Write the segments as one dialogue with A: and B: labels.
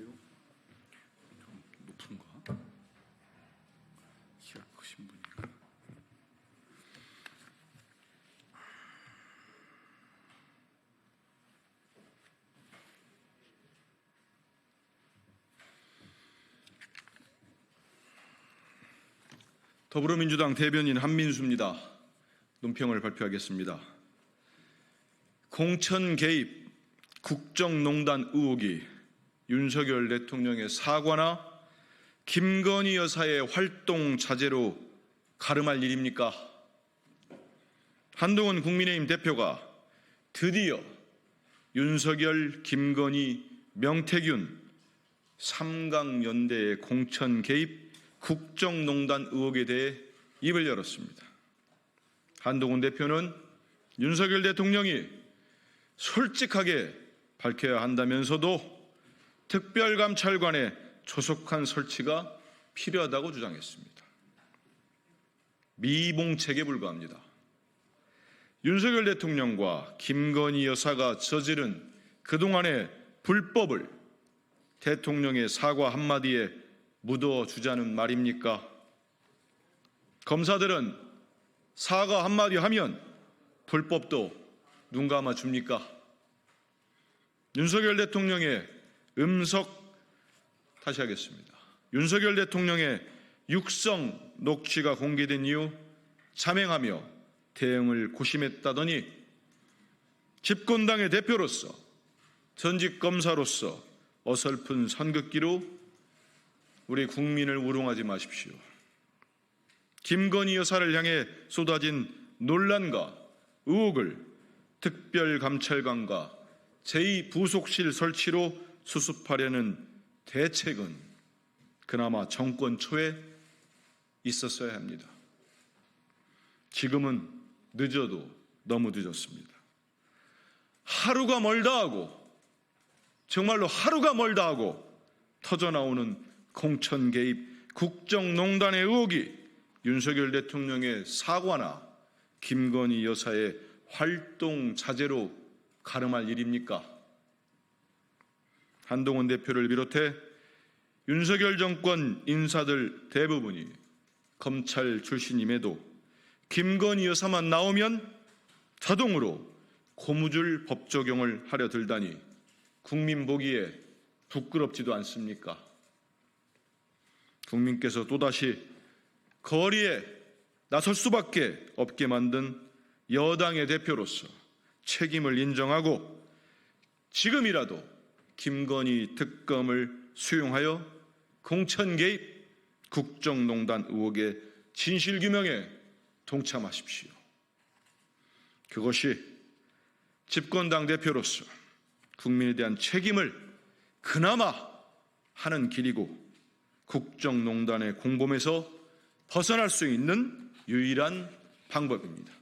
A: 그래요? 좀 높은가? 키가 크신 분인가? 더불어민주당 대변인 한민수입니다. 논평을 발표하겠습니다. 공천 개입 국정농단 의혹이 윤석열 대통령의 사과나 김건희 여사의 활동 자제로 가름할 일입니까? 한동훈 국민의힘 대표가 드디어 윤석열, 김건희, 명태균 3강 연대의 공천 개입 국정농단 의혹에 대해 입을 열었습니다. 한동훈 대표는 윤석열 대통령이 솔직하게 밝혀야 한다면서도 특별감찰관의 조속한 설치가 필요하다고 주장했습니다. 미봉책에 불과합니다. 윤석열 대통령과 김건희 여사가 저지른 그동안의 불법을 대통령의 사과 한마디에 묻어 주자는 말입니까? 검사들은 사과 한마디 하면 불법도 눈 감아 줍니까? 윤석열 대통령의 음석 다시 하겠습니다. 윤석열 대통령의 육성 녹취가 공개된 이후 자맹하며 대응을 고심했다더니 집권당의 대표로서 전직 검사로서 어설픈 선긋기로 우리 국민을 우롱하지 마십시오. 김건희 여사를 향해 쏟아진 논란과 의혹을 특별감찰관과 제2부속실 설치로 수습하려는 대책은 그나마 정권 초에 있었어야 합니다. 지금은 늦어도 너무 늦었습니다. 하루가 멀다 하고 정말로 하루가 멀다 하고 터져 나오는 공천 개입 국정농단의 의혹이 윤석열 대통령의 사과나 김건희 여사의 활동 자제로 가름할 일입니까? 한동훈 대표를 비롯해 윤석열 정권 인사들 대부분이 검찰 출신임에도 김건희 여사만 나오면 자동으로 고무줄 법 적용을 하려 들다니 국민 보기에 부끄럽지도 않습니까? 국민께서 또다시 거리에 나설 수밖에 없게 만든 여당의 대표로서 책임을 인정하고 지금이라도 김건희 특검을 수용하여 공천 개입 국정농단 의혹의 진실규명에 동참하십시오. 그것이 집권당 대표로서 국민에 대한 책임을 그나마 하는 길이고 국정농단의 공범에서 벗어날 수 있는 유일한 방법입니다.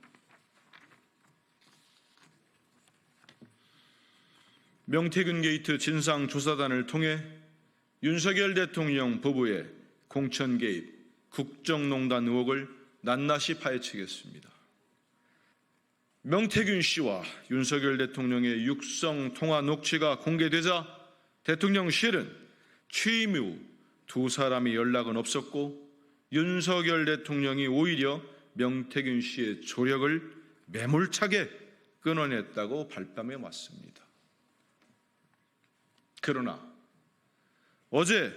A: 명태균 게이트 진상조사단을 통해 윤석열 대통령 부부의 공천 개입, 국정농단 의혹을 낱낱이 파헤치겠습니다. 명태균 씨와 윤석열 대통령의 육성 통화 녹취가 공개되자 대통령실은 취임 후 두 사람이 연락은 없었고 윤석열 대통령이 오히려 명태균 씨의 조력을 매몰차게 끊어냈다고 발뺌해 왔습니다. 그러나 어제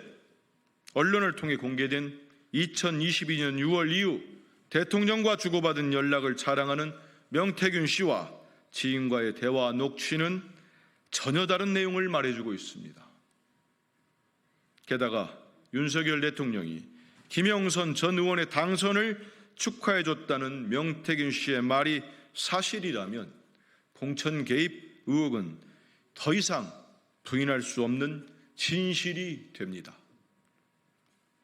A: 언론을 통해 공개된 2022년 6월 이후 대통령과 주고받은 연락을 자랑하는 명태균 씨와 지인과의 대화 녹취는 전혀 다른 내용을 말해주고 있습니다. 게다가 윤석열 대통령이 김영선 전 의원의 당선을 축하해줬다는 명태균 씨의 말이 사실이라면 공천 개입 의혹은 더 이상 부인할 수 없는 진실이 됩니다.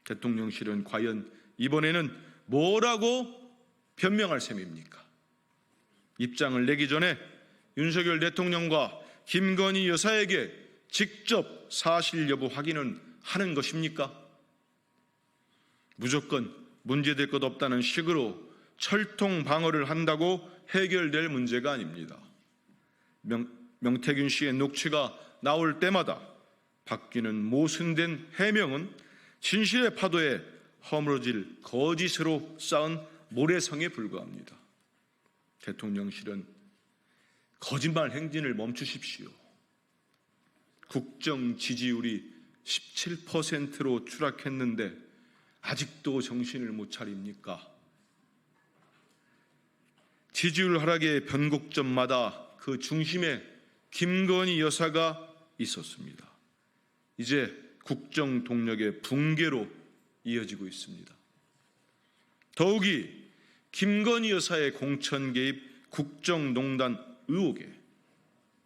A: 대통령실은 과연 이번에는 뭐라고 변명할 셈입니까? 입장을 내기 전에 윤석열 대통령과 김건희 여사에게 직접 사실 여부 확인은 하는 것입니까? 무조건 문제될 것 없다는 식으로 철통 방어를 한다고 해결될 문제가 아닙니다. 명, 명태균 씨의 녹취가 나올 때마다 바뀌는 모순된 해명은 진실의 파도에 허물어질 거짓으로 쌓은 모래성에 불과합니다. 대통령실은 거짓말 행진을 멈추십시오. 국정 지지율이 17%로 추락했는데 아직도 정신을 못 차립니까? 지지율 하락의 변곡점마다 그 중심에 김건희 여사가 있었습니다. 이제 국정 동력의 붕괴로 이어지고 있습니다. 더욱이 김건희 여사의 공천 개입 국정농단 의혹에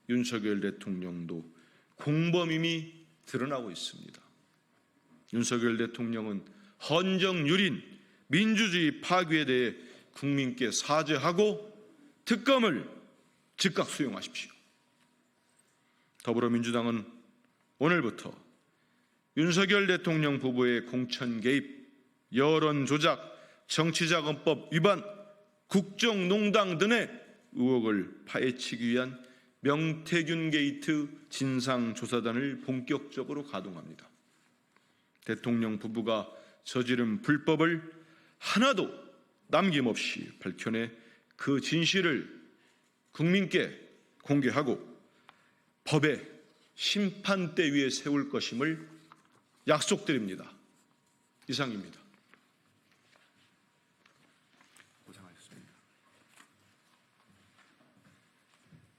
A: 윤석열 대통령도 공범임이 드러나고 있습니다. 윤석열 대통령은 헌정유린 민주주의 파괴에 대해 국민께 사죄하고 특검을 즉각 수용하십시오. 더불어민주당은 오늘부터 윤석열 대통령 부부의 공천 개입, 여론 조작, 정치자금법 위반, 국정농단 등의 의혹을 파헤치기 위한 명태균 게이트 진상조사단을 본격적으로 가동합니다. 대통령 부부가 저지른 불법을 하나도 남김없이 밝혀내 그 진실을 국민께 공개하고 법의 심판대 위에 세울 것임을 약속드립니다. 이상입니다.